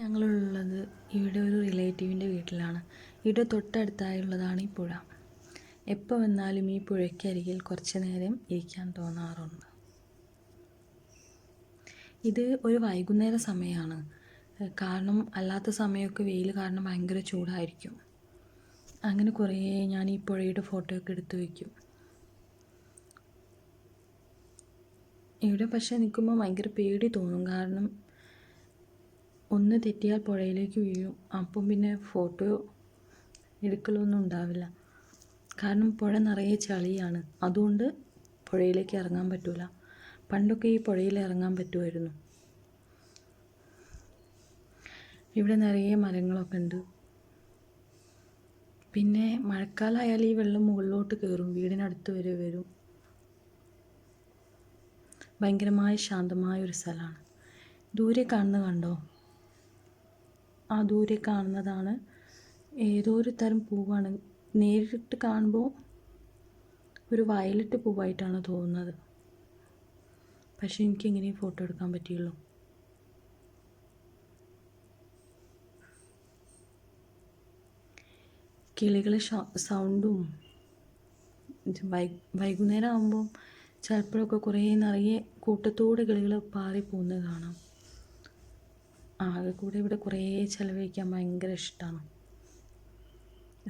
ഞങ്ങളുള്ളത് ഇവിടെ ഒരു റിലേറ്റീവിന്റെ വീട്ടിലാണ്. ഇവിടെ തൊട്ടടുത്തായുള്ളതാണ് ഈ പുഴ. എപ്പോൾ വന്നാലും ഈ പുഴയ്ക്കരികിൽ കുറച്ച് നേരം ഇരിക്കാൻ തോന്നാറുണ്ട്. ഇത് ഒരു വൈകുന്നേര സമയമാണ് കാരണം അല്ലാത്ത സമയമൊക്കെ വെയിൽ കാരണം ഭയങ്കര ചൂടായിരിക്കും. അങ്ങനെ കുറേ ഞാൻ ഈ പുഴയുടെ ഫോട്ടോയൊക്കെ എടുത്തു വയ്ക്കും. ഇവിടെ പക്ഷേ നിൽക്കുമ്പോൾ ഭയങ്കര പേടി തോന്നും. കാരണം ഒന്ന് തെറ്റിയാൽ പുഴയിലേക്ക് വീഴും. അപ്പം പിന്നെ ഫോട്ടോ എടുക്കലൊന്നും ഉണ്ടാവില്ല. കാരണം പുഴ നിറയെ ചളിയാണ്. അതുകൊണ്ട് പുഴയിലേക്ക് ഇറങ്ങാൻ പറ്റൂല. പണ്ടൊക്കെ ഈ പുഴയിൽ ഇറങ്ങാൻ പറ്റുമായിരുന്നു. ഇവിടെ നിറയെ മരങ്ങളൊക്കെ ഉണ്ട്. പിന്നെ മഴക്കാലമായാൽ ഈ വെള്ളം മുകളിലോട്ട് കയറും. വീടിനടുത്ത് വരെ വരും. ഭയങ്കരമായ ശാന്തമായ ഒരു സ്ഥലമാണ്. ദൂരെ കാണുന്ന കണ്ടോ? ആ ദൂരെ കാണുന്നതാണ്. ഏതോ ഒരു തരം പൂവാണ്. നേരിട്ട് കാണുമ്പോൾ ഒരു വയലറ്റ് പൂവായിട്ടാണ് തോന്നുന്നത്. പക്ഷെ എനിക്ക് ഇങ്ങനെ ഫോട്ടോ എടുക്കാൻ പറ്റിയുള്ളൂ. കിളികളെ സൗണ്ടും വൈകുന്നേരം ആകുമ്പോൾ ചിലപ്പോഴൊക്കെ കുറേ നിറയെ കൂട്ടത്തോടെ കിളികൾ പാറി പോകുന്നത് കാണാം. ആകെ കൂടെ ഇവിടെ കുറേ ചിലവഴിക്കാൻ ഭയങ്കര ഇഷ്ടമാണ്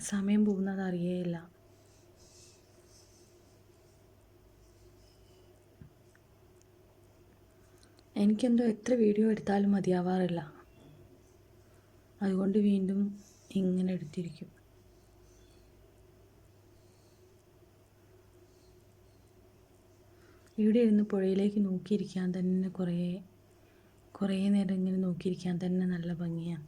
സമയം പോകുന്നത് അറിയേയില്ല എനിക്കെന്തോ എത്ര വീഡിയോ എടുത്താലും മതിയാവാറില്ല. അതുകൊണ്ട് വീണ്ടും ഇങ്ങനെ എടുത്തിരിക്കും. ഇവിടെ ഇരുന്ന് പുഴയിലേക്ക് നോക്കിയിരിക്കാൻ തന്നെ കുറേ കുറേ നേരം ഇങ്ങനെ നോക്കിയിരിക്കാൻ തന്നെ നല്ല ഭംഗിയാണ്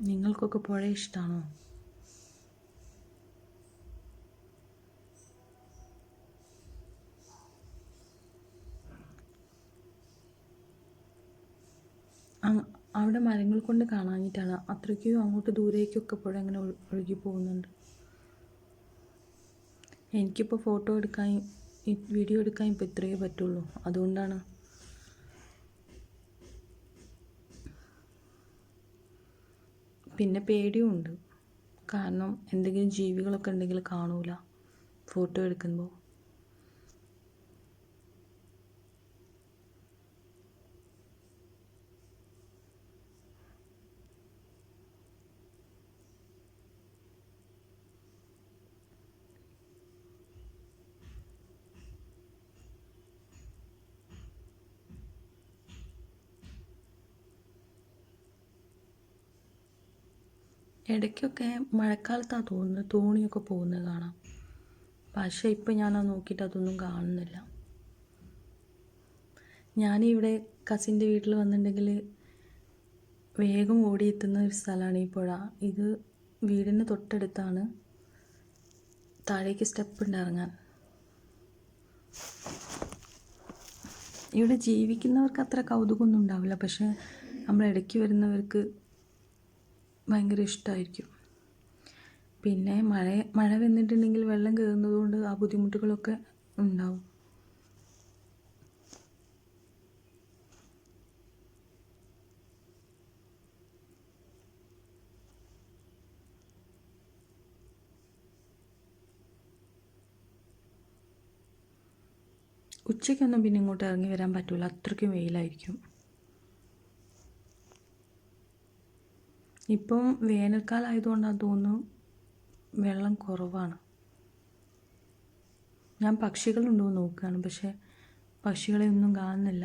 നിങ്ങൾക്കൊക്കെ പുഴ ഇഷ്ടമാണോ അവിടെ മരങ്ങൾ കൊണ്ട് കാണാഞ്ഞിട്ടാണ് അത്രയ്ക്കും അങ്ങോട്ട് ദൂരേക്കൊക്കെ പുഴ ഇങ്ങനെ ഒഴുകി പോകുന്നുണ്ട്. എനിക്കിപ്പോൾ ഫോട്ടോ എടുക്കാൻ വീഡിയോ എടുക്കാൻ ഇപ്പോൾ ഇത്രയേ പറ്റുള്ളൂ. അതുകൊണ്ടാണ്. പിന്നെ പേടിയുമുണ്ട് കാരണം എന്തെങ്കിലും ജീവികളൊക്കെ ഉണ്ടെങ്കിൽ കാണൂല. ഫോട്ടോ എടുക്കുമ്പോൾ ഇടയ്ക്കൊക്കെ മഴക്കാലത്താണ് തോന്നുന്നത് തോണിയൊക്കെ പോകുന്നത് കാണാം. പക്ഷേ ഇപ്പം ഞാനത് നോക്കിയിട്ട് അതൊന്നും കാണുന്നില്ല. ഞാനിവിടെ കസിന്റെ വീട്ടിൽ വന്നിട്ടുണ്ടെങ്കിൽ വേഗം ഓടിയെത്തുന്ന ഒരു സ്ഥലമാണ് ഈ പുഴ. ഇത് വീടിന് തൊട്ടടുത്താണ്. താഴേക്ക് സ്റ്റെപ്പ് ഉണ്ട് ഇറങ്ങാൻ. ഇവിടെ ജീവിക്കുന്നവർക്ക് അത്ര കൗതുകമൊന്നും ഉണ്ടാവില്ല. പക്ഷേ നമ്മൾ ഇടയ്ക്ക് വരുന്നവർക്ക് ഭയങ്കര ഇഷ്ടമായിരിക്കും പിന്നെ മഴ മഴ വന്നിട്ടുണ്ടെങ്കിൽ വെള്ളം കയറുന്നത് കൊണ്ട് ആ ബുദ്ധിമുട്ടുകളൊക്കെ ഉണ്ടാവും. ഉച്ചയ്ക്കൊന്നും പിന്നെ ഇങ്ങോട്ട് ഇറങ്ങി വരാൻ പറ്റില്ല അത്രയ്ക്കും വെയിലായിരിക്കും. ഇപ്പം വേനൽക്കാലം ആയതുകൊണ്ടാണ് തോന്നുന്നു വെള്ളം കുറവാണ്. ഞാൻ പക്ഷികളുണ്ടോ നോക്കുകയാണ് പക്ഷേ പക്ഷികളെ ഒന്നും കാണുന്നില്ല.